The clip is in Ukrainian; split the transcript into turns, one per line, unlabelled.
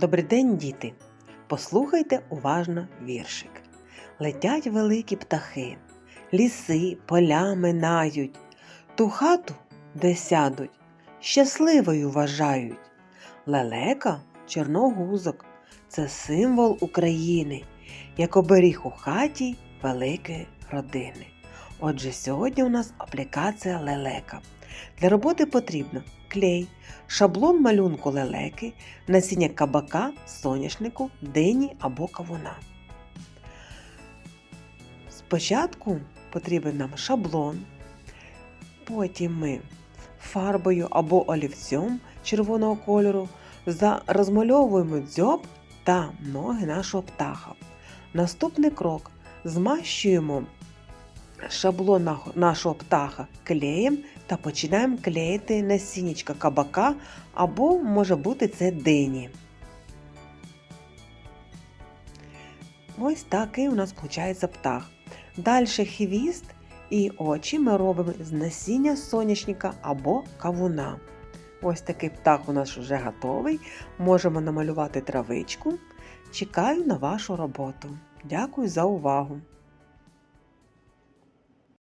Добрий день, діти! Послухайте уважно віршик. Летять великі птахи, ліси, поля минають, ту хату, де сядуть, щасливою вважають. Лелека чорногузок це символ України, як оберіг у хаті великої родини. Отже, сьогодні у нас аплікація лелека. Для роботи потрібно клей, шаблон малюнку лелеки, насіння кабака, соняшнику, дині або кавуна. Спочатку потрібен нам шаблон, потім ми фарбою або олівцем червоного кольору розмальовуємо дзьоб та ноги нашого птаха. Наступний крок змащуємо шаблон нашого птаха клеєм та починаємо клеїти насіннячка кабака або може бути це дині. Ось такий у нас виходить птах. Далі хвіст і очі ми робимо з насіння соняшника або кавуна. Ось такий птах у нас вже готовий. Можемо намалювати травичку. Чекаю на вашу роботу. Дякую за увагу!